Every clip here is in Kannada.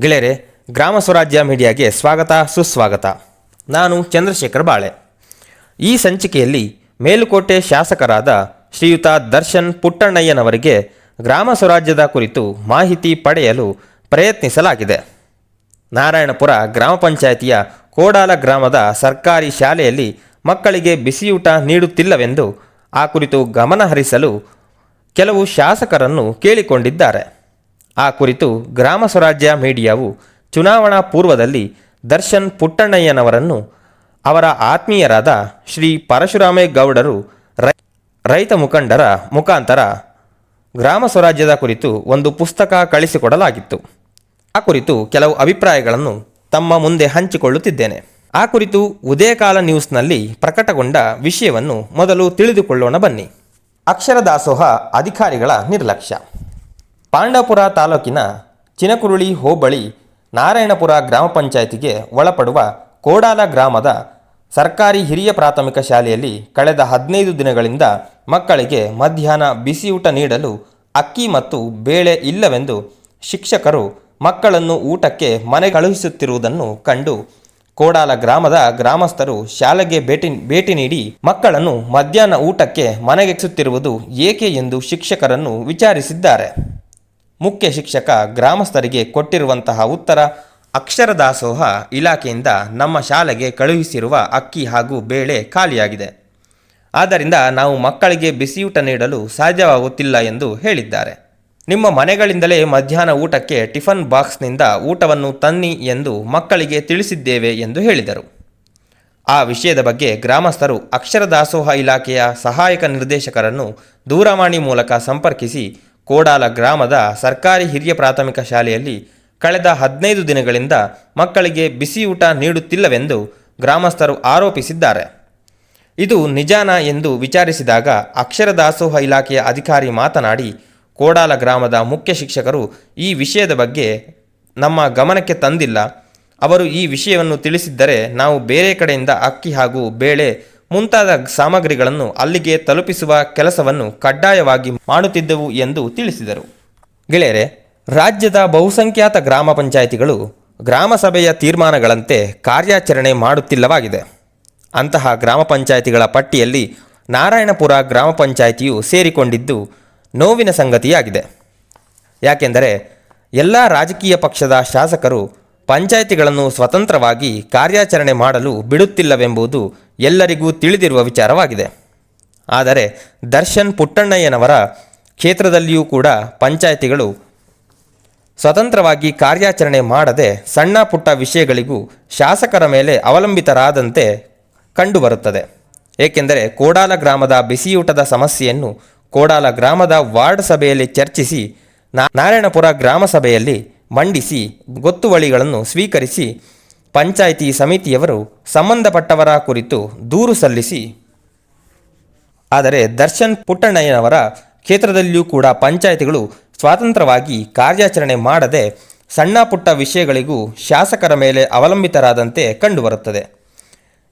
ಗೆಳೆಯರೆ, ಗ್ರಾಮ ಸ್ವರಾಜ್ಯ ಮೀಡಿಯಾಗೆ ಸ್ವಾಗತ, ಸುಸ್ವಾಗತ. ನಾನು ಚಂದ್ರಶೇಖರ್ ಬಾಳೆ. ಈ ಸಂಚಿಕೆಯಲ್ಲಿ ಮೇಲುಕೋಟೆ ಶಾಸಕರಾದ ಶ್ರೀಯುತ ದರ್ಶನ್ ಪುಟ್ಟಣ್ಣಯ್ಯನವರಿಗೆ ಗ್ರಾಮ ಸ್ವರಾಜ್ಯದ ಕುರಿತು ಮಾಹಿತಿ ಪಡೆಯಲು ಪ್ರಯತ್ನಿಸಲಾಗಿದೆ. ನಾರಾಯಣಪುರ ಗ್ರಾಮ ಪಂಚಾಯಿತಿಯ ಕೋಡಾಲ ಗ್ರಾಮದ ಸರ್ಕಾರಿ ಶಾಲೆಯಲ್ಲಿ ಮಕ್ಕಳಿಗೆ ಬಿಸಿಯೂಟ ನೀಡುತ್ತಿಲ್ಲವೆಂದು ಆ ಕುರಿತು ಗಮನ ಹರಿಸಲು ಕೆಲವು ಶಾಸಕರನ್ನು ಕೇಳಿಕೊಂಡಿದ್ದಾರೆ. ಆ ಕುರಿತು ಗ್ರಾಮ ಸ್ವರಾಜ್ಯ ಮೀಡಿಯಾವು ಚುನಾವಣಾ ಪೂರ್ವದಲ್ಲಿ ದರ್ಶನ್ ಪುಟ್ಟಣ್ಣಯ್ಯನವರನ್ನು ಅವರ ಆತ್ಮೀಯರಾದ ಶ್ರೀ ಪರಶುರಾಮೇಗೌಡರು ರೈತ ಮುಖಂಡರ ಮುಖಾಂತರ ಗ್ರಾಮ ಸ್ವರಾಜ್ಯದ ಕುರಿತು ಒಂದು ಪುಸ್ತಕ ಕಳಿಸಿಕೊಡಲಾಗಿತ್ತು. ಆ ಕುರಿತು ಕೆಲವು ಅಭಿಪ್ರಾಯಗಳನ್ನು ತಮ್ಮ ಮುಂದೆ ಹಂಚಿಕೊಳ್ಳುತ್ತಿದ್ದೇನೆ. ಆ ಕುರಿತು ಉದಯಕಾಲ ನ್ಯೂಸ್ನಲ್ಲಿ ಪ್ರಕಟಗೊಂಡ ವಿಷಯವನ್ನು ಮೊದಲು ತಿಳಿದುಕೊಳ್ಳೋಣ ಬನ್ನಿ. ಅಕ್ಷರ ದಾಸೋಹ ಅಧಿಕಾರಿಗಳ ನಿರ್ಲಕ್ಷ್ಯ. ಪಾಂಡವಪುರ ತಾಲೂಕಿನ ಚಿನಕುರುಳಿ ಹೋಬಳಿ ನಾರಾಯಣಪುರ ಗ್ರಾಮ ಪಂಚಾಯಿತಿಗೆ ಒಳಪಡುವ ಕೋಡಾಲ ಗ್ರಾಮದ ಸರ್ಕಾರಿ ಹಿರಿಯ ಪ್ರಾಥಮಿಕ ಶಾಲೆಯಲ್ಲಿ ಕಳೆದ ಹದಿನೈದು ದಿನಗಳಿಂದ ಮಕ್ಕಳಿಗೆ ಮಧ್ಯಾಹ್ನ ಬಿಸಿಯೂಟ ನೀಡಲು ಅಕ್ಕಿ ಮತ್ತು ಬೇಳೆ ಇಲ್ಲವೆಂದು ಶಿಕ್ಷಕರು ಮಕ್ಕಳನ್ನು ಊಟಕ್ಕೆ ಮನೆ ಕಳುಹಿಸುತ್ತಿರುವುದನ್ನು ಕಂಡು ಕೋಡಾಲ ಗ್ರಾಮದ ಗ್ರಾಮಸ್ಥರು ಶಾಲೆಗೆ ಭೇಟಿ ಭೇಟಿ ನೀಡಿ ಮಕ್ಕಳನ್ನು ಮಧ್ಯಾಹ್ನ ಊಟಕ್ಕೆ ಮನೆಗೆಸುತ್ತಿರುವುದು ಏಕೆ ಎಂದು ಶಿಕ್ಷಕರನ್ನು ವಿಚಾರಿಸಿದ್ದಾರೆ. ಮುಖ್ಯ ಶಿಕ್ಷಕ ಗ್ರಾಮಸ್ಥರಿಗೆ ಕೊಟ್ಟಿರುವಂತಹ ಉತ್ತರ ಅಕ್ಷರ ದಾಸೋಹ ಇಲಾಖೆಯಿಂದ ನಮ್ಮ ಶಾಲೆಗೆ ಕಳುಹಿಸಿರುವ ಅಕ್ಕಿ ಹಾಗೂ ಬೇಳೆ ಖಾಲಿಯಾಗಿದೆ. ಆದ್ದರಿಂದ ನಾವು ಮಕ್ಕಳಿಗೆ ಬಿಸಿಯೂಟ ನೀಡಲು ಸಾಧ್ಯವಾಗುತ್ತಿಲ್ಲ ಎಂದು ಹೇಳಿದ್ದಾರೆ. ನಿಮ್ಮ ಮನೆಗಳಿಂದಲೇ ಮಧ್ಯಾಹ್ನ ಊಟಕ್ಕೆ ಟಿಫನ್ ಬಾಕ್ಸ್ನಿಂದ ಊಟವನ್ನು ತನ್ನಿ ಎಂದು ಮಕ್ಕಳಿಗೆ ತಿಳಿಸಿದ್ದೇವೆ ಎಂದು ಹೇಳಿದರು. ಆ ವಿಷಯದ ಬಗ್ಗೆ ಗ್ರಾಮಸ್ಥರು ಅಕ್ಷರ ದಾಸೋಹ ಇಲಾಖೆಯ ಸಹಾಯಕ ನಿರ್ದೇಶಕರನ್ನು ದೂರವಾಣಿ ಮೂಲಕ ಸಂಪರ್ಕಿಸಿ ಕೋಡಾಲ ಗ್ರಾಮದ ಸರ್ಕಾರಿ ಹಿರಿಯ ಪ್ರಾಥಮಿಕ ಶಾಲೆಯಲ್ಲಿ ಕಳೆದ ಹದಿನೈದು ದಿನಗಳಿಂದ ಮಕ್ಕಳಿಗೆ ಬಿಸಿಯೂಟ ನೀಡುತ್ತಿಲ್ಲವೆಂದು ಗ್ರಾಮಸ್ಥರು ಆರೋಪಿಸಿದ್ದಾರೆ. ಇದು ನಿಜಾನ ಎಂದು ವಿಚಾರಿಸಿದಾಗ ಅಕ್ಷರ ದಾಸೋಹ ಇಲಾಖೆಯ ಅಧಿಕಾರಿ ಮಾತನಾಡಿ, ಕೋಡಾಲ ಗ್ರಾಮದ ಮುಖ್ಯ ಶಿಕ್ಷಕರು ಈ ವಿಷಯದ ಬಗ್ಗೆ ನಮ್ಮ ಗಮನಕ್ಕೆ ತಂದಿಲ್ಲ. ಅವರು ಈ ವಿಷಯವನ್ನು ತಿಳಿಸಿದ್ದರೆ ನಾವು ಬೇರೆ ಕಡೆಯಿಂದ ಅಕ್ಕಿ ಹಾಗೂ ಬೇಳೆ ಮುಂತಾದ ಸಾಮಗ್ರಿಗಳನ್ನು ಅಲ್ಲಿಗೆ ತಲುಪಿಸುವ ಕೆಲಸವನ್ನು ಕಡ್ಡಾಯವಾಗಿ ಮಾಡುತ್ತಿದ್ದೆವು ಎಂದು ತಿಳಿಸಿದರು. ಗೆಳೆಯರೆ, ರಾಜ್ಯದ ಬಹುಸಂಖ್ಯಾತ ಗ್ರಾಮ ಪಂಚಾಯಿತಿಗಳು ಗ್ರಾಮ ಸಭೆಯ ತೀರ್ಮಾನಗಳಂತೆ ಕಾರ್ಯಾಚರಣೆ ಮಾಡುತ್ತಿಲ್ಲವಾಗಿದೆ. ಅಂತಹ ಗ್ರಾಮ ಪಂಚಾಯಿತಿಗಳ ಪಟ್ಟಿಯಲ್ಲಿ ನಾರಾಯಣಪುರ ಗ್ರಾಮ ಪಂಚಾಯಿತಿಯು ಸೇರಿಕೊಂಡಿದ್ದು ನೋವಿನ ಸಂಗತಿಯಾಗಿದೆ. ಯಾಕೆಂದರೆ ಎಲ್ಲ ರಾಜಕೀಯ ಪಕ್ಷದ ಶಾಸಕರು ಪಂಚಾಯಿತಿಗಳನ್ನು ಸ್ವತಂತ್ರವಾಗಿ ಕಾರ್ಯಾಚರಣೆ ಮಾಡಲು ಬಿಡುತ್ತಿಲ್ಲವೆಂಬುದು ಎಲ್ಲರಿಗೂ ತಿಳಿದಿರುವ ವಿಚಾರವಾಗಿದೆ. ಆದರೆ ದರ್ಶನ್ ಪುಟ್ಟಣ್ಣಯ್ಯನವರ ಕ್ಷೇತ್ರದಲ್ಲಿಯೂ ಕೂಡ ಪಂಚಾಯಿತಿಗಳು ಸ್ವತಂತ್ರವಾಗಿ ಕಾರ್ಯಾಚರಣೆ ಮಾಡದೆ ಸಣ್ಣ ಪುಟ್ಟ ವಿಷಯಗಳಿಗೂ ಶಾಸಕರ ಮೇಲೆ ಅವಲಂಬಿತರಾದಂತೆ ಕಂಡುಬರುತ್ತದೆ. ಏಕೆಂದರೆ ಕೋಡಾಲ ಗ್ರಾಮದ ಬಿಸಿಯೂಟದ ಸಮಸ್ಯೆಯನ್ನು ಕೋಡಾಲ ಗ್ರಾಮದ ವಾರ್ಡ್ ಸಭೆಯಲ್ಲಿ ಚರ್ಚಿಸಿ, ನಾರಾಯಣಪುರ ಗ್ರಾಮ ಸಭೆಯಲ್ಲಿ ಮಂಡಿಸಿ, ಗೊತ್ತುವಳಿಗಳನ್ನು ಸ್ವೀಕರಿಸಿ ಪಂಚಾಯಿತಿ ಸಮಿತಿಯವರು ಸಂಬಂಧಪಟ್ಟವರ ಕುರಿತು ದೂರು ಸಲ್ಲಿಸಿ, ಆದರೆ ದರ್ಶನ್ ಪುಟ್ಟಣ್ಣಯ್ಯನವರ ಕ್ಷೇತ್ರದಲ್ಲಿಯೂ ಕೂಡ ಪಂಚಾಯಿತಿಗಳು ಸ್ವತಂತ್ರವಾಗಿ ಕಾರ್ಯಾಚರಣೆ ಮಾಡದೆ ಸಣ್ಣ ಪುಟ್ಟ ವಿಷಯಗಳಿಗೂ ಶಾಸಕರ ಮೇಲೆ ಅವಲಂಬಿತರಾದಂತೆ ಕಂಡುಬರುತ್ತದೆ.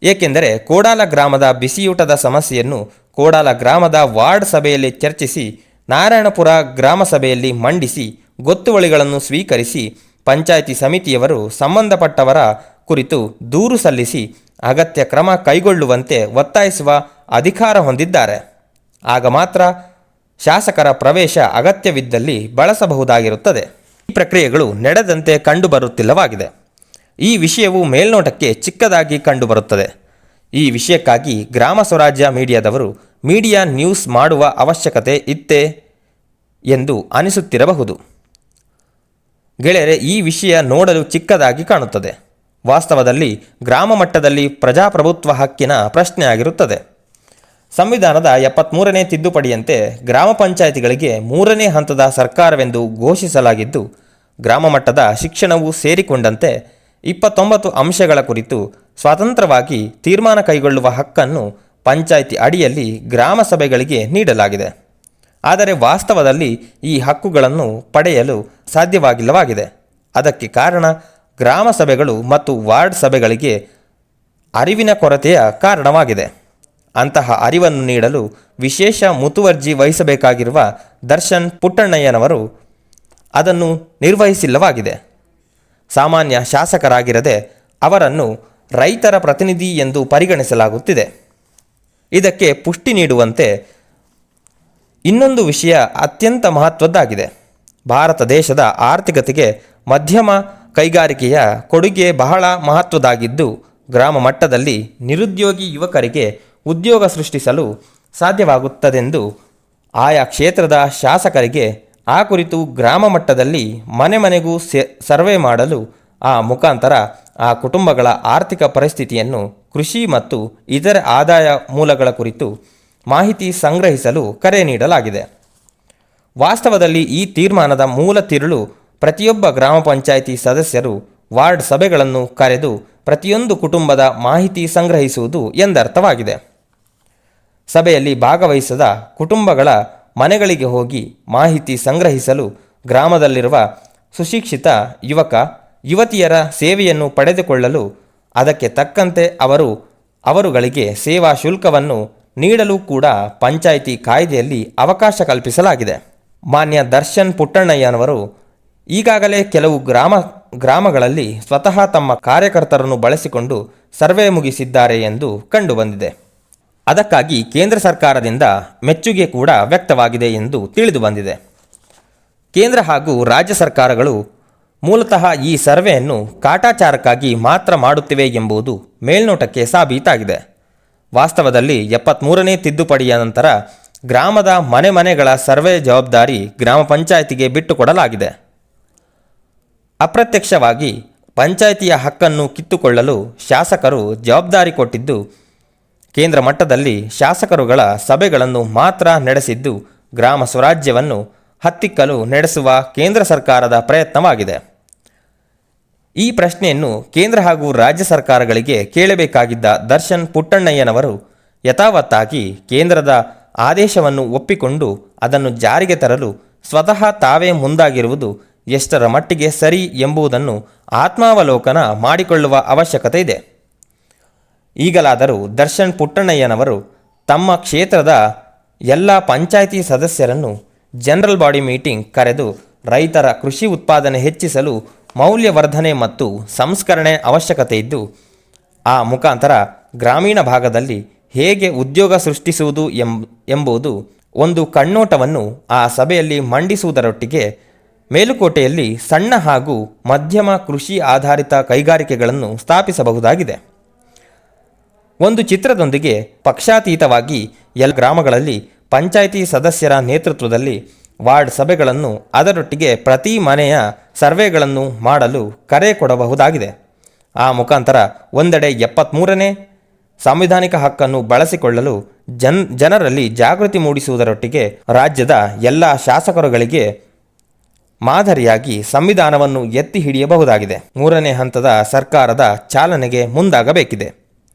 ಏಕೆಂದರೆ ಕೋಡಾಲ ಗ್ರಾಮದ ಬಿಸಿಯೂಟದ ಸಮಸ್ಯೆಯನ್ನು ಕೋಡಾಲ ಗ್ರಾಮದ ವಾರ್ಡ್ ಸಭೆಯಲ್ಲಿ ಚರ್ಚಿಸಿ, ನಾರಾಯಣಪುರ ಗ್ರಾಮ ಸಭೆಯಲ್ಲಿ ಮಂಡಿಸಿ, ಗೊತ್ತುವಳಿಗಳನ್ನು ಸ್ವೀಕರಿಸಿ ಪಂಚಾಯಿತಿ ಸಮಿತಿಯವರು ಸಂಬಂಧಪಟ್ಟವರ ಕುರಿತು ದೂರು ಸಲ್ಲಿಸಿ ಅಗತ್ಯ ಕ್ರಮ ಕೈಗೊಳ್ಳುವಂತೆ ಒತ್ತಾಯಿಸುವ ಅಧಿಕಾರ ಹೊಂದಿದ್ದಾರೆ. ಆಗ ಮಾತ್ರ ಶಾಸಕರ ಪ್ರವೇಶ ಅಗತ್ಯವಿದ್ದಲ್ಲಿ ಬಳಸಬಹುದಾಗಿರುತ್ತದೆ. ಈ ಪ್ರಕ್ರಿಯೆಗಳು ನಡೆದಂತೆ ಕಂಡುಬರುತ್ತಿಲ್ಲವಾಗಿದೆ. ಈ ವಿಷಯವು ಮೇಲ್ನೋಟಕ್ಕೆ ಚಿಕ್ಕದಾಗಿ ಕಂಡುಬರುತ್ತದೆ. ಈ ವಿಷಯಕ್ಕಾಗಿ ಗ್ರಾಮ ಸ್ವರಾಜ್ಯ ಮೀಡಿಯಾದವರು ಮೀಡಿಯಾ ನ್ಯೂಸ್ ಮಾಡುವ ಅವಶ್ಯಕತೆ ಇತ್ತೇ ಎಂದು ಅನಿಸುತ್ತಿರಬಹುದು. ಗೆಳೆಯರೆ, ಈ ವಿಷಯ ನೋಡಲು ಚಿಕ್ಕದಾಗಿ ಕಾಣುತ್ತದೆ. ವಾಸ್ತವದಲ್ಲಿ ಗ್ರಾಮ ಮಟ್ಟದಲ್ಲಿ ಪ್ರಜಾಪ್ರಭುತ್ವ ಹಕ್ಕಿನ ಪ್ರಶ್ನೆಯಾಗಿರುತ್ತದೆ ಸಂವಿಧಾನದ ಎಪ್ಪತ್ತ್ಮೂರನೇ ತಿದ್ದುಪಡಿಯಂತೆ ಗ್ರಾಮ ಪಂಚಾಯಿತಿಗಳಿಗೆ ಮೂರನೇ ಹಂತದ ಸರ್ಕಾರವೆಂದು ಘೋಷಿಸಲಾಗಿದ್ದು, ಗ್ರಾಮ ಮಟ್ಟದ ಶಿಕ್ಷಣವು ಸೇರಿಕೊಂಡಂತೆ ಇಪ್ಪತ್ತೊಂಬತ್ತು ಅಂಶಗಳ ಕುರಿತು ಸ್ವತಂತ್ರವಾಗಿ ತೀರ್ಮಾನ ಕೈಗೊಳ್ಳುವ ಹಕ್ಕನ್ನು ಪಂಚಾಯಿತಿ ಅಡಿಯಲ್ಲಿ ಗ್ರಾಮ ಸಭೆಗಳಿಗೆ ನೀಡಲಾಗಿದೆ. ಆದರೆ ವಾಸ್ತವದಲ್ಲಿ ಈ ಹಕ್ಕುಗಳನ್ನು ಪಡೆಯಲು ಸಾಧ್ಯವಾಗಿಲ್ಲವಾಗಿದೆ. ಅದಕ್ಕೆ ಕಾರಣ ಗ್ರಾಮ ಸಭೆಗಳು ಮತ್ತು ವಾರ್ಡ್ ಸಭೆಗಳಿಗೆ ಅರಿವಿನ ಕೊರತೆಯ ಕಾರಣವಾಗಿದೆ. ಅಂತಹ ಅರಿವನ್ನು ನೀಡಲು ವಿಶೇಷ ಮುತುವರ್ಜಿ ವಹಿಸಬೇಕಾಗಿರುವ ದರ್ಶನ್ ಪುಟ್ಟಣ್ಣಯ್ಯನವರು ಅದನ್ನು ನಿರ್ವಹಿಸಿಲ್ಲವಾಗಿದೆ. ಸಾಮಾನ್ಯ ಶಾಸಕರಾಗಿರದೆ ಅವರನ್ನು ರೈತರ ಪ್ರತಿನಿಧಿ ಎಂದು ಪರಿಗಣಿಸಲಾಗುತ್ತಿದೆ. ಇದಕ್ಕೆ ಪುಷ್ಟಿ ನೀಡುವಂತೆ ಇನ್ನೊಂದು ವಿಷಯ ಅತ್ಯಂತ ಮಹತ್ವದ್ದಾಗಿದೆ. ಭಾರತ ದೇಶದ ಆರ್ಥಿಕತೆಗೆ ಮಧ್ಯಮ ಕೈಗಾರಿಕೆಯ ಕೊಡುಗೆ ಬಹಳ ಮಹತ್ವದಾಗಿದ್ದು, ಗ್ರಾಮ ಮಟ್ಟದಲ್ಲಿ ನಿರುದ್ಯೋಗಿ ಯುವಕರಿಗೆ ಉದ್ಯೋಗ ಸೃಷ್ಟಿಸಲು ಸಾಧ್ಯವಾಗುತ್ತದೆಂದು ಆಯಾ ಕ್ಷೇತ್ರದ ಶಾಸಕರಿಗೆ ಆ ಕುರಿತು ಗ್ರಾಮ ಮಟ್ಟದಲ್ಲಿ ಮನೆ ಮನೆಗೂ ಸರ್ವೆ ಮಾಡಲು ಆ ಮುಖಾಂತರ ಆ ಕುಟುಂಬಗಳ ಆರ್ಥಿಕ ಪರಿಸ್ಥಿತಿಯನ್ನು ಕೃಷಿ ಮತ್ತು ಇತರ ಆದಾಯ ಮೂಲಗಳ ಕುರಿತು ಮಾಹಿತಿ ಸಂಗ್ರಹಿಸಲು ಕರೆ ನೀಡಲಾಗಿದೆ. ವಾಸ್ತವದಲ್ಲಿ ಈ ತೀರ್ಮಾನದ ಮೂಲ ತಿರುಳು ಪ್ರತಿಯೊಬ್ಬ ಗ್ರಾಮ ಪಂಚಾಯಿತಿ ಸದಸ್ಯರು ವಾರ್ಡ್ ಸಭೆಗಳನ್ನು ಕರೆದು ಪ್ರತಿಯೊಂದು ಕುಟುಂಬದ ಮಾಹಿತಿ ಸಂಗ್ರಹಿಸುವುದು ಎಂದರ್ಥವಾಗಿದೆ. ಸಭೆಯಲ್ಲಿ ಭಾಗವಹಿಸದ ಕುಟುಂಬಗಳ ಮನೆಗಳಿಗೆ ಹೋಗಿ ಮಾಹಿತಿ ಸಂಗ್ರಹಿಸಲು ಗ್ರಾಮದಲ್ಲಿರುವ ಸುಶಿಕ್ಷಿತ ಯುವಕ, ಯುವತಿಯರ ಸೇವೆಯನ್ನು ಪಡೆದುಕೊಳ್ಳಲು ಅದಕ್ಕೆ ತಕ್ಕಂತೆ ಅವರು ಅವರುಗಳಿಗೆ ಸೇವಾ ಶುಲ್ಕವನ್ನು ನೀಡಲು ಕೂಡ ಪಂಚಾಯಿತಿ ಕಾಯ್ದೆಯಲ್ಲಿ ಅವಕಾಶ ಕಲ್ಪಿಸಲಾಗಿದೆ. ಮಾನ್ಯ ದರ್ಶನ್ ಪುಟ್ಟಣ್ಣಯ್ಯನವರು ಈಗಾಗಲೇ ಕೆಲವು ಗ್ರಾಮ, ಗ್ರಾಮಗಳಲ್ಲಿ ಸ್ವತಃ ತಮ್ಮ ಕಾರ್ಯಕರ್ತರನ್ನು ಬಳಸಿಕೊಂಡು ಸರ್ವೆ ಮುಗಿಸಿದ್ದಾರೆ ಎಂದು ಕಂಡುಬಂದಿದೆ. ಅದಕ್ಕಾಗಿ ಕೇಂದ್ರ ಸರ್ಕಾರದಿಂದ ಮೆಚ್ಚುಗೆ ಕೂಡ ವ್ಯಕ್ತವಾಗಿದೆ ಎಂದು ತಿಳಿದು ಬಂದಿದೆ ಕೇಂದ್ರ ಹಾಗೂ ರಾಜ್ಯ ಸರ್ಕಾರಗಳು ಮೂಲತಃ ಈ ಸರ್ವೆಯನ್ನು ಕಾಟಾಚಾರಕ್ಕಾಗಿ ಮಾತ್ರ ಮಾಡುತ್ತಿವೆ ಎಂಬುದು ಮೇಲ್ನೋಟಕ್ಕೆ ಸಾಬೀತಾಗಿದೆ. ವಾಸ್ತವದಲ್ಲಿ ಎಪ್ಪತ್ತ್ಮೂರನೇ ತಿದ್ದುಪಡಿಯ ನಂತರ ಗ್ರಾಮದ ಮನೆ ಮನೆಗಳ ಸರ್ವೆ ಜವಾಬ್ದಾರಿ ಗ್ರಾಮ ಪಂಚಾಯಿತಿಗೆ ಬಿಟ್ಟುಕೊಡಲಾಗಿದೆ. ಅಪ್ರತ್ಯಕ್ಷವಾಗಿ ಪಂಚಾಯಿತಿಯ ಹಕ್ಕನ್ನು ಕಿತ್ತುಕೊಳ್ಳಲು ಶಾಸಕರು ಜವಾಬ್ದಾರಿ ಕೊಟ್ಟಿದ್ದು, ಕೇಂದ್ರ ಮಟ್ಟದಲ್ಲಿ ಶಾಸಕರುಗಳ ಸಭೆಗಳನ್ನು ಮಾತ್ರ ನಡೆಸಿದ್ದು ಗ್ರಾಮ ಸ್ವರಾಜ್ಯವನ್ನು ಹತ್ತಿಕ್ಕಲು ನಡೆಸುವ ಕೇಂದ್ರ ಸರ್ಕಾರದ ಪ್ರಯತ್ನವಾಗಿದೆ. ಈ ಪ್ರಶ್ನೆಯನ್ನು ಕೇಂದ್ರ ಹಾಗೂ ರಾಜ್ಯ ಸರ್ಕಾರಗಳಿಗೆ ಕೇಳಬೇಕಾಗಿದ್ದ ದರ್ಶನ್ ಪುಟ್ಟಣ್ಣಯ್ಯನವರು ಯಥಾವತ್ತಾಗಿ ಕೇಂದ್ರದ ಆದೇಶವನ್ನು ಒಪ್ಪಿಕೊಂಡು ಅದನ್ನು ಜಾರಿಗೆ ತರಲು ಸ್ವತಃ ತಾವೇ ಮುಂದಾಗಿರುವುದು ಎಷ್ಟರ ಮಟ್ಟಿಗೆ ಸರಿ ಎಂಬುದನ್ನು ಆತ್ಮಾವಲೋಕನ ಮಾಡಿಕೊಳ್ಳುವ ಅವಶ್ಯಕತೆ ಇದೆ. ಈಗಲಾದರೂ ದರ್ಶನ್ ಪುಟ್ಟಣ್ಣಯ್ಯನವರು ತಮ್ಮ ಕ್ಷೇತ್ರದ ಎಲ್ಲ ಪಂಚಾಯಿತಿ ಸದಸ್ಯರನ್ನು ಜನರಲ್ ಬಾಡಿ ಮೀಟಿಂಗ್ ಕರೆದು ರೈತರ ಕೃಷಿ ಉತ್ಪಾದನೆ ಹೆಚ್ಚಿಸಲು ಮೌಲ್ಯವರ್ಧನೆ ಮತ್ತು ಸಂಸ್ಕರಣೆ ಅವಶ್ಯಕತೆ ಇದ್ದು, ಆ ಮುಖಾಂತರ ಗ್ರಾಮೀಣ ಭಾಗದಲ್ಲಿ ಹೇಗೆ ಉದ್ಯೋಗ ಸೃಷ್ಟಿಸುವುದು ಎಂಬ ಎಂಬುದು ಒಂದು ಕಣ್ಣೋಟವನ್ನು ಆ ಸಭೆಯಲ್ಲಿ ಮಂಡಿಸುವುದರೊಟ್ಟಿಗೆ ಮೇಲುಕೋಟೆಯಲ್ಲಿ ಸಣ್ಣ ಹಾಗೂ ಮಧ್ಯಮ ಕೃಷಿ ಆಧಾರಿತ ಕೈಗಾರಿಕೆಗಳನ್ನು ಸ್ಥಾಪಿಸಬಹುದಾಗಿದೆ. ಒಂದು ಚಿತ್ರದೊಂದಿಗೆ ಪಕ್ಷಾತೀತವಾಗಿ ಎಲ್ಲ ಗ್ರಾಮಗಳಲ್ಲಿ ಪಂಚಾಯಿತಿ ಸದಸ್ಯರ ನೇತೃತ್ವದಲ್ಲಿ ವಾರ್ಡ್ ಸಭೆಗಳನ್ನು, ಅದರೊಟ್ಟಿಗೆ ಪ್ರತಿ ಮನೆಯ ಸರ್ವೆಗಳನ್ನು ಮಾಡಲು ಕರೆ ಕೊಡಬಹುದಾಗಿದೆ. ಆ ಮುಖಾಂತರ ಒಂದೆಡೆ ಎಪ್ಪತ್ತ್ಮೂರನೇ ಸಾಂವಿಧಾನಿಕ ಹಕ್ಕನ್ನು ಬಳಸಿಕೊಳ್ಳಲು ಜನ್, ಜನರಲ್ಲಿ ಜಾಗೃತಿ ಮೂಡಿಸುವುದರೊಟ್ಟಿಗೆ ರಾಜ್ಯದ ಎಲ್ಲ ಶಾಸಕರುಗಳಿಗೆ ಮಾದರಿಯಾಗಿ ಸಂವಿಧಾನವನ್ನು ಎತ್ತಿ ಹಿಡಿಯಬಹುದಾಗಿದೆ. ಮೂರನೇ ಹಂತದ ಸರ್ಕಾರದ ಚಾಲನೆಗೆ ಮುಂದಾಗಬೇಕಿದೆ.